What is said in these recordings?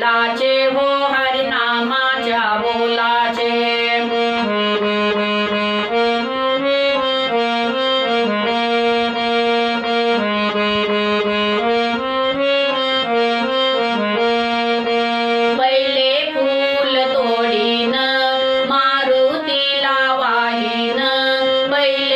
बोलाचे हो हरिनामाच्या बोलाचे. पहिले फूल तोडीन मारुतीला वाहिन पहिले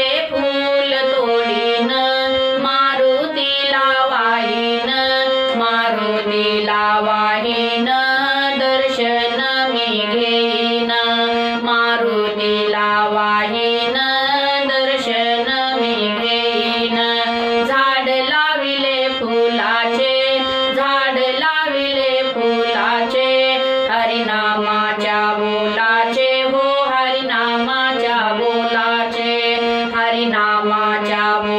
ক্ষমা চাবো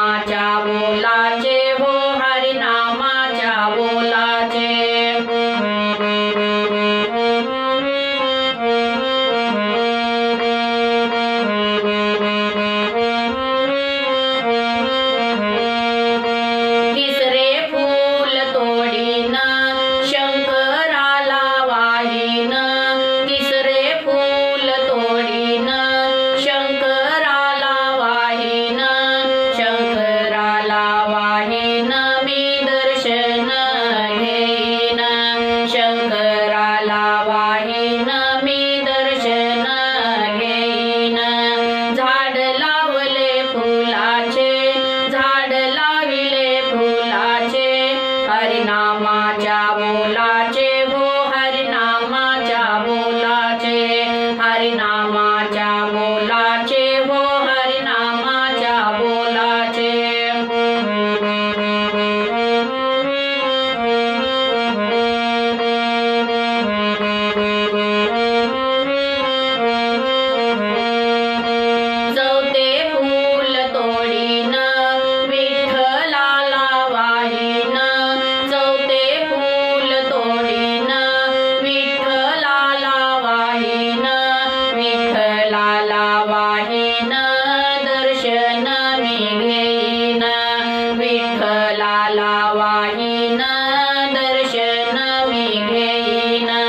दर्शन मी घेईना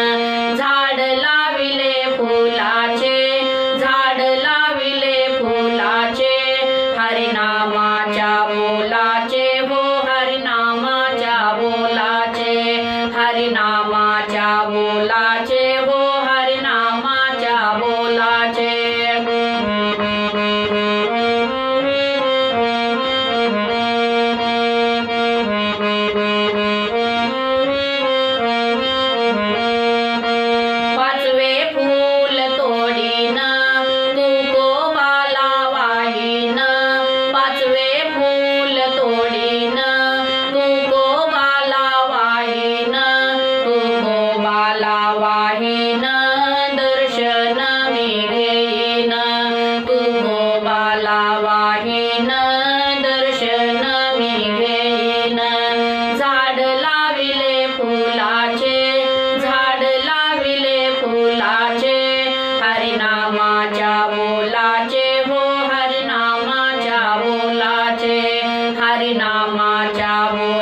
झाड लाविले फुलाचे झाड लाविले फुलाचे. हरिना Amen.